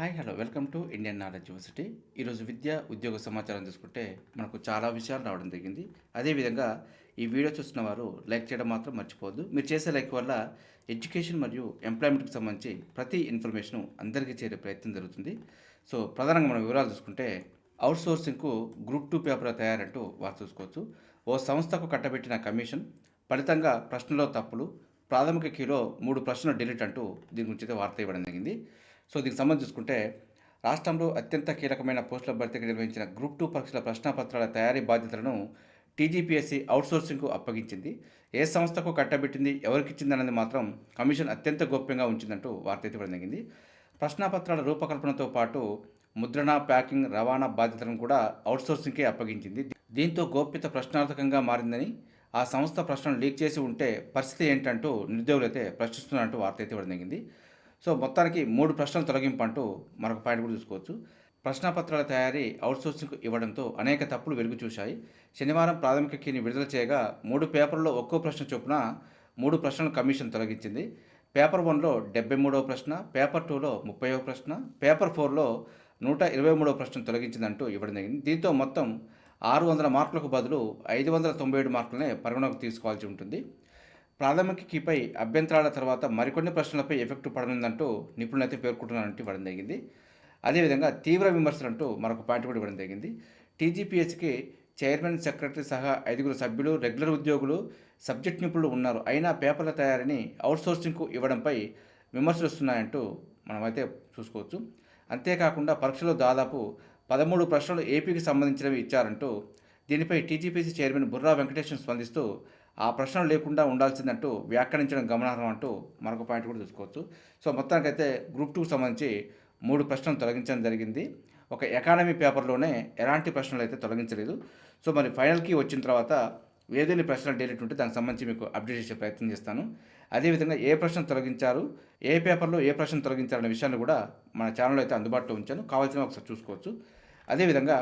Hi hello welcome to Indian knowledge university. ఈరోజు విద్య ఉద్యోగ సమాచారం తీసుకుంటే మనకు చాలా విషయాలు రావడం జరిగింది. అదేవిధంగా ఈ వీడియో చూస్తున్న వారు లైక్ చేయడం మాత్రం మర్చిపోవద్దు. మీరు చేసే లైక్ వల్ల ఎడ్యుకేషన్ మరియు ఎంప్లాయ్మెంట్కి సంబంధించి ప్రతి ఇన్ఫర్మేషన్ అందరికీ చేరే ప్రయత్నం జరుగుతుంది. సో ప్రధానంగా మనం వివరాలు చూసుకుంటే అవుట్సోర్సింగ్కు గ్రూప్ టూ పేపర్ తయారంటూ వారు చూసుకోవచ్చు. ఓ సంస్థకు కట్టబెట్టిన కమిషన్ ఫలితంగా ప్రశ్నలో తప్పులు ప్రాథమిక కీలో మూడు ప్రశ్నలు డిలీట్ అంటూ దీని గురించి అయితే వార్త ఇవ్వడం జరిగింది. సో దీనికి సంబంధించి చూసుకుంటే రాష్ట్రంలో అత్యంత కీలకమైన పోస్టుల భర్తీకి నిర్వహించిన గ్రూప్ టూ పరీక్షల ప్రశ్నపత్రాల తయారీ బాధ్యతలను టీజీపీఎస్సీ అవుట్సోర్సింగ్కు అప్పగించింది. ఏ సంస్థకు కట్టబెట్టింది ఎవరికిచ్చిందన్నది మాత్రం కమిషన్ అత్యంత గోప్యంగా ఉంచిందంటూ వార్త అయితే ఇవ్వడం జరిగింది. ప్రశ్నాపత్రాల రూపకల్పనతో పాటు ముద్రణ ప్యాకింగ్ రవాణా బాధ్యతలను కూడా అవుట్సోర్సింగ్కే అప్పగించింది. దీంతో గోప్యత ప్రశ్నార్థకంగా మారిందని ఆ సంస్థ ప్రశ్నలు లీక్ చేసి ఉంటే పరిస్థితి ఏంటంటూ నిరుద్యోగులైతే ప్రశ్నిస్తున్నారంటూ వార్త అయితే ఇవ్వడం జరిగింది. సో మొత్తానికి మూడు ప్రశ్నలు తొలగింపు అంటూ మరొక పాయింట్ కూడా చూసుకోవచ్చు. ప్రశ్నపత్రాల తయారీ అవుట్సోర్సింగ్ ఇవ్వడంతో అనేక తప్పులు వెలుగు చూశాయి. శనివారం ప్రాథమిక కీని విడుదల చేయగా మూడు పేపర్లో ఒక్కో ప్రశ్న చొప్పున మూడు ప్రశ్నలు కమిషన్ తొలగించింది. పేపర్ వన్లో డెబ్బై మూడవ ప్రశ్న పేపర్ టూలో ముప్పైవ ప్రశ్న పేపర్ ఫోర్లో నూట ఇరవై మూడవ ప్రశ్న తొలగించిందంటూ ఇవ్వడం జరిగింది. దీంతో మొత్తం ఆరు వందల మార్కులకు బదులు ఐదు వందల తొంభై ఏడు మార్కులనే పరిగణలోకి తీసుకోవాల్సి ఉంటుంది. ప్రాథమిక కీపై అభ్యంతరాల తర్వాత మరికొన్ని ప్రశ్నలపై ఎఫెక్ట్ పడనుందంటూ నిపుణులు అయితే పేర్కొంటున్నారంటూ ఇవ్వడం జరిగింది. అదేవిధంగా తీవ్ర విమర్శలు అంటూ మరొక పాయింట్ కూడా ఇవ్వడం జరిగింది. టీజీపీఎస్కి చైర్మన్ సెక్రటరీ సహా ఐదుగురు సభ్యులు రెగ్యులర్ ఉద్యోగులు సబ్జెక్ట్ నిపుణులు ఉన్నారు. అయినా పేపర్ల తయారీని అవుట్సోర్సింగ్కు ఇవ్వడంపై విమర్శలు వస్తున్నాయంటూ మనమైతే చూసుకోవచ్చు. అంతేకాకుండా పరీక్షలో దాదాపు పదమూడు ప్రశ్నలు ఏపీకి సంబంధించినవి ఇచ్చారంటూ దీనిపై టీజీపీసీ చైర్మన్ బుర్రా వెంకటేశ్వర స్పందిస్తూ ఆ ప్రశ్నలు లేకుండా ఉండాల్సిందంటూ వ్యాఖ్యానించడం గమనార్హం అంటూ మరొక పాయింట్ కూడా చూసుకోవచ్చు. సో మొత్తానికైతే గ్రూప్ టూకి సంబంధించి మూడు ప్రశ్నలు తొలగించడం జరిగింది. ఒక ఎకానమీ పేపర్లోనే ఎలాంటి ప్రశ్నలు అయితే తొలగించలేదు. సో మరి ఫైనల్కి వచ్చిన తర్వాత ఏదైనా ప్రశ్నలు డైరెక్ట్ ఉంటే దానికి సంబంధించి మీకు అప్డేట్ చేసే ప్రయత్నం చేస్తాను. అదేవిధంగా ఏ ప్రశ్న తొలగించారు ఏ పేపర్లో ఏ ప్రశ్న తొలగించారనే విషయాన్ని కూడా మన ఛానల్లో అయితే అందుబాటులో ఉంచాను. కావాల్సిన ఒకసారి చూసుకోవచ్చు. అదేవిధంగా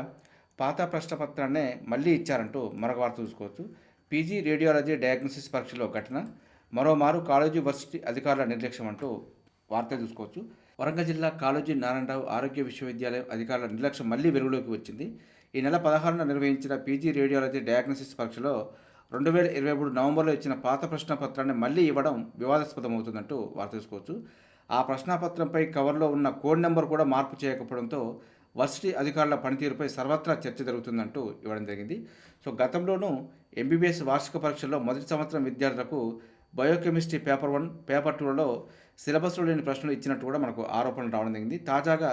పాత ప్రశ్న పత్రాన్నే మళ్ళీ ఇచ్చారంటూ మరొక వార్త చూసుకోవచ్చు. పీజీ రేడియాలజీ డయాగ్నోసిస్ పరీక్షలో ఘటన మరోమారు కాలేజీ వర్సిటీ అధికారుల నిర్లక్ష్యం అంటూ వార్త చూసుకోవచ్చు. వరంగల్ జిల్లా కాళోజీ నారాయణరావు ఆరోగ్య విశ్వవిద్యాలయం అధికారుల నిర్లక్ష్యం మళ్ళీ వెలుగులోకి వచ్చింది. ఈ నెల పదహారున నిర్వహించిన పీజీ రేడియాలజీ డయాగ్నోసిస్ పరీక్షలో రెండు వేల ఇరవై మూడు నవంబర్లో ఇచ్చిన పాత ప్రశ్నపత్రాన్ని మళ్ళీ ఇవ్వడం వివాదాస్పదమవుతుందంటూ వార్త చూసుకోవచ్చు. ఆ ప్రశ్నాపత్రంపై కవర్లో ఉన్న కోడ్ నెంబర్ కూడా మార్పు చేయకపోవడంతో వర్సిటీ అధికారుల పనితీరుపై సర్వత్రా చర్చ జరుగుతుందంటూ ఇవ్వడం జరిగింది. సో గతంలోనూ ఎంబీబీఎస్ వార్షిక పరీక్షల్లో మొదటి సంవత్సరం విద్యార్థులకు బయోకెమిస్ట్రీ పేపర్ వన్ పేపర్ టూలలో సిలబస్లో లేని ప్రశ్నలు ఇచ్చినట్టు కూడా మనకు ఆరోపణలు రావడం జరిగింది. తాజాగా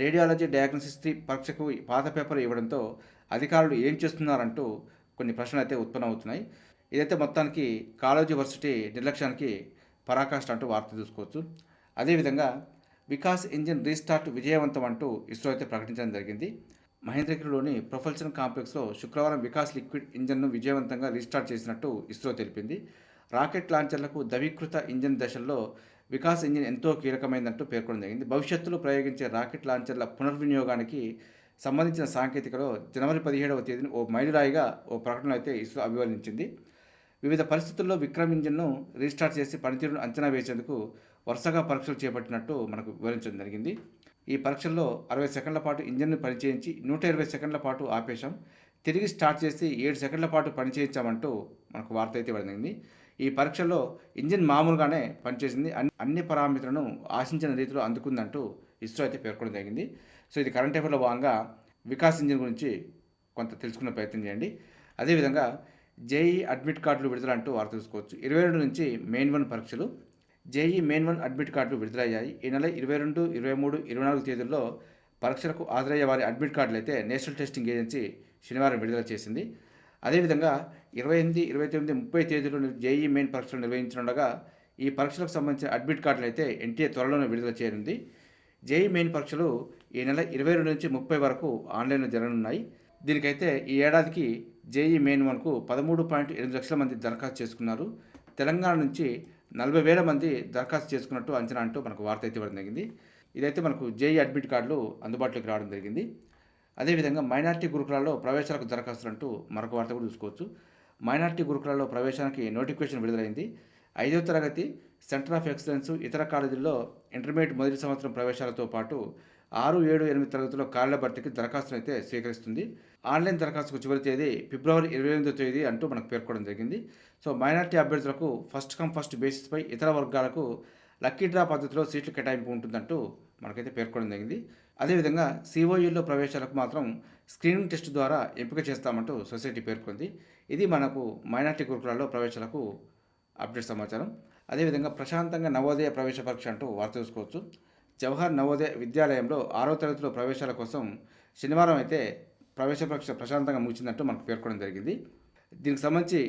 రేడియాలజీ డయాగ్నోసిస్ పరీక్షకు పాత పేపర్ ఇవ్వడంతో అధికారులు ఏం చేస్తున్నారంటూ కొన్ని ప్రశ్నలు అయితే ఉత్పన్నమవుతున్నాయి. ఇదైతే మొత్తానికి కాలేజీ వర్సిటీ నిర్లక్ష్యానికి పరాకాష్ట అంటూ వార్త చూసుకోవచ్చు. అదేవిధంగా వికాస్ ఇంజిన్ రీస్టార్ట్ విజయవంతం అంటూ ఇస్రో అయితే ప్రకటించడం జరిగింది. మహేంద్రగిరిలోని ప్రొఫల్సన్ కాంప్లెక్స్లో శుక్రవారం వికాస్ లిక్విడ్ ఇంజన్ను విజయవంతంగా రీస్టార్ట్ చేసినట్టు ఇస్రో తెలిపింది. రాకెట్ లాంచర్లకు దవీకృత ఇంజన్ దశల్లో వికాస్ ఇంజిన్ ఎంతో కీలకమైందంటూ పేర్కొనడం జరిగింది. భవిష్యత్తులో ప్రయోగించే రాకెట్ లాంచర్ల పునర్వినియోగానికి సంబంధించిన సాంకేతికలో జనవరి పదిహేడవ తేదీని ఓ మైలురాయిగా ఓ ప్రకటన అయితే ఇస్రో అభివర్ణించింది. వివిధ పరిస్థితుల్లో విక్రమ్ ఇంజిన్ను రీస్టార్ట్ చేసి పనితీరును అంచనా వేసేందుకు వరుసగా పరీక్షలు చేపట్టినట్టు మనకు వివరించడం జరిగింది. ఈ పరీక్షల్లో అరవై సెకండ్ల పాటు ఇంజిన్ను పనిచేయించి నూట ఇరవై సెకండ్ల పాటు ఆపేశాం. తిరిగి స్టార్ట్ చేసి ఏడు సెకండ్ల పాటు పనిచేయించామంటూ మనకు వార్త అయితే పడింది ఈ పరీక్షల్లో ఇంజిన్ మామూలుగానే పనిచేసింది. అన్ని అన్ని పరామితులను ఆశించిన రీతిలో అందుకుందంటూ ఇస్రో అయితే పేర్కొనడం జరిగింది. సో ఇది కరెంట్ అఫేర్లో భాగంగా వికాస్ ఇంజిన్ గురించి కొంత తెలుసుకునే ప్రయత్నం చేయండి. అదేవిధంగా జేఈ అడ్మిట్ కార్డులు విడుదల అంటూ వార్త తెలుసుకోవచ్చు. ఇరవై రెండు నుంచి మెయిన్ వన్ పరీక్షలు జేఈ మెయిన్ వన్ అడ్మిట్ కార్డులు విడుదలయ్యాయి. ఈ నెల ఇరవై రెండు ఇరవై మూడు ఇరవై నాలుగు తేదీల్లో పరీక్షలకు హాజరయ్యే వారి అడ్మిట్ కార్డులు అయితే నేషనల్ టెస్టింగ్ ఏజెన్సీ శనివారం విడుదల చేసింది. అదేవిధంగా ఇరవై ఎనిమిది ఇరవై తొమ్మిది ముప్పై తేదీలో జేఈ మెయిన్ పరీక్షలు నిర్వహించనుండగా ఈ పరీక్షలకు సంబంధించిన అడ్మిట్ కార్డులు అయితే ఎన్టీఏ త్వరలోనే విడుదల చేయనుంది జేఈ మెయిన్ పరీక్షలు ఈ నెల ఇరవై రెండు నుంచి ముప్పై వరకు ఆన్లైన్లో జరగనున్నాయి. దీనికైతే ఈ ఏడాదికి జేఈ మెయిన్ వన్కు పదమూడు పాయింట్ ఎనిమిది లక్షల మంది దరఖాస్తు చేసుకున్నారు. తెలంగాణ నుంచి నలభై వేల మంది దరఖాస్తు చేసుకున్నట్టు అంచనా అంటూ మనకు వార్త అయితే ఇవ్వడం జరిగింది. ఇదైతే మనకు జేఈ అడ్మిట్ కార్డులు అందుబాటులోకి రావడం జరిగింది. అదేవిధంగా మైనార్టీ గురుకులాల్లో ప్రవేశాలకు దరఖాస్తులు అంటూ మరొక వార్త కూడా చూసుకోవచ్చు. మైనార్టీ గురుకులాల్లో ప్రవేశానికి నోటిఫికేషన్ విడుదలైంది. ఐదవ తరగతి సెంటర్ ఆఫ్ ఎక్సలెన్స్ ఇతర కాలేజీల్లో ఇంటర్మీడియట్ మొదటి సంవత్సరం ప్రవేశాలతో పాటు ఆరు ఏడు ఎనిమిది తరగతిలో ఖాళీల భర్తీకి దరఖాస్తును అయితే స్వీకరిస్తుంది ఆన్లైన్ దరఖాస్తుకు చివరి తేదీ ఫిబ్రవరి ఇరవై ఎనిమిదో తేదీ అంటూ మనకు పేర్కొనడం జరిగింది. సో మైనార్టీ అభ్యర్థులకు ఫస్ట్ కమ్ ఫస్ట్ బేసిస్పై ఇతర వర్గాలకు లక్కీ డ్రా పద్ధతిలో సీట్లు కేటాయింపు ఉంటుందంటూ మనకైతే పేర్కొనడం జరిగింది. అదేవిధంగా సిఓఈలో ప్రవేశాలకు మాత్రం స్క్రీనింగ్ టెస్ట్ ద్వారా ఎంపిక చేస్తామంటూ సొసైటీ పేర్కొంది. ఇది మనకు మైనార్టీ గురుకులాల్లో ప్రవేశాలకు అప్డేట్ సమాచారం. అదేవిధంగా ప్రశాంతంగా నవోదయ ప్రవేశ పరీక్ష అంటూ వార్త చూసుకోవచ్చు. జవహర్ నవోదయ విద్యాలయంలో ఆరో తరగతిలో ప్రవేశాల కోసం శనివారం అయితే ప్రవేశ పరీక్ష ప్రశాంతంగా ముగిసిందంటూ మనకు పేర్కొనడం జరిగింది. దీనికి సంబంధించి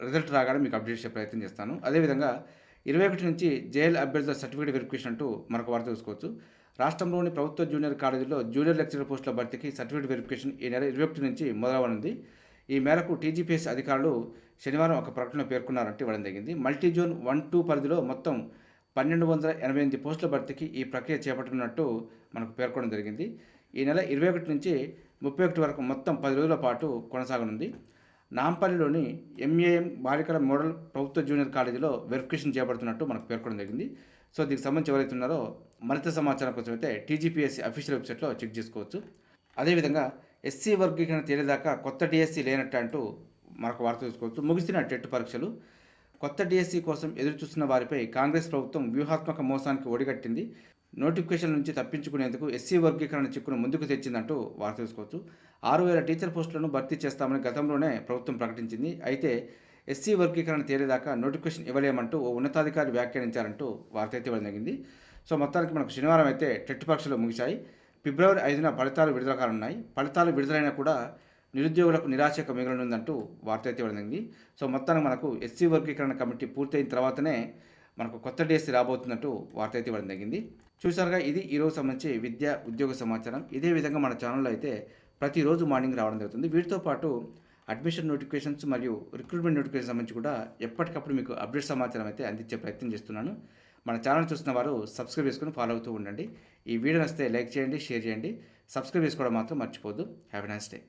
రిజల్ట్ రాగానే మీకు అప్డేట్ చేసే ప్రయత్నం చేస్తాను. అదేవిధంగా ఇరవై ఒకటి నుంచి జేఎల్ అభ్యర్థుల సర్టిఫికేట్ వెరిఫికేషన్ అంటూ మనకు వార్త చూసుకోవచ్చు. రాష్ట్రంలోని ప్రభుత్వ జూనియర్ కాలేజీలో జూనియర్ లెక్చరర్ పోస్టుల భర్తీకి సర్టిఫికేట్ వెరిఫికేషన్ ఈ నెల ఇరవై ఒకటి నుంచి మొదలవనుంది. ఈ మేరకు టీజీపీఎస్ అధికారులు శనివారం ఒక ప్రకటన పేర్కొన్నారంటే ఇవ్వడం జరిగింది. మల్టీ జోన్ వన్ టూ పరిధిలో మొత్తం పన్నెండు వందల ఎనభై ఎనిమిది పోస్టుల భర్తీకి ఈ ప్రక్రియ చేపట్టనున్నట్టు మనకు పేర్కొనడం జరిగింది. ఈ నెల ఇరవై ఒకటి నుంచి ముప్పై ఒకటి వరకు మొత్తం పది రోజుల పాటు కొనసాగనుంది. నాంపల్లిలోని ఎంఏఎం బాలికల మోడల్ ప్రభుత్వ జూనియర్ కాలేజీలో వెరిఫికేషన్ చేపడుతున్నట్టు మనకు పేర్కొనడం జరిగింది. సో దీనికి సంబంధించి ఎవరైతే ఉన్నారో మరింత సమాచారం కోసం అయితే టీజీపీఎస్సీ అఫీషియల్ వెబ్సైట్లో చెక్ చేసుకోవచ్చు. అదేవిధంగా ఎస్సీ వర్గీకరణ తేలేదాకా కొత్త డిఎస్సీ లేనట్టు అంటూ మనకు వార్త చూసుకోవచ్చు. ముగిసిన టెట్ పరీక్షలు కొత్త డిఎస్సీ కోసం ఎదురుచూస్తున్న వారిపై కాంగ్రెస్ ప్రభుత్వం వ్యూహాత్మక మోసానికి ఒడిగట్టింది. నోటిఫికేషన్ నుంచి తప్పించుకునేందుకు ఎస్సీ వర్గీకరణ చిక్కును ముందుకు తెచ్చిందంటూ వార్త చూసుకోవచ్చు ఆరు వేల టీచర్ పోస్టులను భర్తీ చేస్తామని గతంలోనే ప్రభుత్వం ప్రకటించింది. అయితే ఎస్సీ వర్గీకరణ తేలేదాకా నోటిఫికేషన్ ఇవ్వలేమంటూ ఓ ఉన్నతాధికారి వ్యాఖ్యానించారంటూ వార్త అయితే ఇవ్వడం జరిగింది. సో మొత్తానికి మనకు శనివారం అయితే టెట్ పరీక్షలు ముగిశాయి. ఫిబ్రవరి ఐదున ఫలితాలు విడుదల కానున్నాయి. ఫలితాలు విడుదలైనా కూడా నిరుద్యోగులకు నిరాశక మిగలనుందంటూ వార్త అయితే ఇవ్వడం సో మొత్తానికి మనకు ఎస్సీ వర్గీకరణ కమిటీ పూర్తయిన తర్వాతనే మనకు కొత్త డిఎస్సీ రాబోతున్నట్టు వార్త అయితే ఇవ్వడం జరిగింది. చూసారుగా ఇది ఈరోజు సంబంధించి విద్య ఉద్యోగ సమాచారం. ఇదే విధంగా మన ఛానల్లో అయితే ప్రతిరోజు మార్నింగ్ రావడం జరుగుతుంది. వీటితో పాటు అడ్మిషన్ నోటిఫికేషన్స్ మరియు రిక్రూట్మెంట్ నోటిఫికేషన్ సంబంధించి కూడా ఎప్పటికప్పుడు మీకు అప్డేట్ సమాచారం అయితే అందించే ప్రయత్నం చేస్తున్నాను. మన ఛానల్ చూస్తున్న వారు సబ్స్క్రైబ్ చేసుకుని ఫాలో అవుతూ ఉండండి. ఈ వీడియో నచ్చితే లైక్ చేయండి షేర్ చేయండి. సబ్స్క్రైబ్ చేసుకోవడం మాత్రం మర్చిపోద్దు హ్యావ్ నైస్ డే